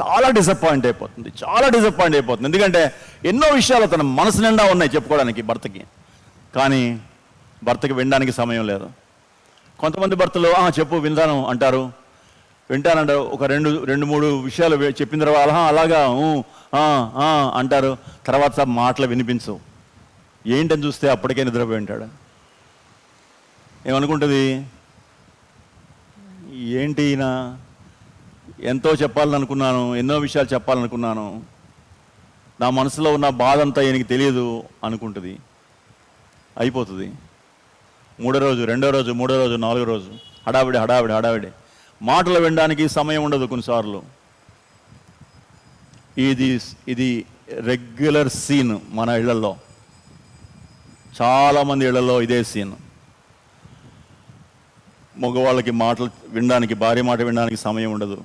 చాలా డిసప్పాయింట్ అయిపోతుంది చాలా డిసప్పాయింట్ అయిపోతుంది. ఎందుకంటే ఎన్నో విషయాలు తన మనసు నిండా ఉన్నాయి చెప్పుకోవడానికి భర్తకి. కానీ భర్తకి వినడానికి సమయం లేదు. కొంతమంది భర్తలు చెప్పు వింటాను అంటారు. వింటానంటారు ఒక రెండు రెండు మూడు విషయాలు చెప్పిన తర్వాత అలాగా అంటారు. తర్వాత మాటలు వినిపించవు. ఏంటని చూస్తే అప్పటికే నిద్రపోయి ఉంటాడు. ఏమనుకుంటుంది? ఏంటి ఈయన? ఎంతో చెప్పాలనుకున్నాను ఎన్నో విషయాలు చెప్పాలనుకున్నాను. నా మనసులో ఉన్న బాధ అంతా ఈయనకి తెలియదు అనుకుంటుంది. అయిపోతుంది. మూడో రోజు రెండో రోజు మూడో రోజు నాలుగో రోజు హడావిడి హడావిడి హడావిడి. మాటలు వినడానికి సమయం ఉండదు కొన్నిసార్లు. ఇది ఇది రెగ్యులర్ సీన్ మన ఇళ్ళలో. చాలామంది ఇళ్ళలో ఇదే సీన్. మగవాళ్ళకి మాటలు వినడానికి భార్య మాట వినడానికి సమయం ఉండదు.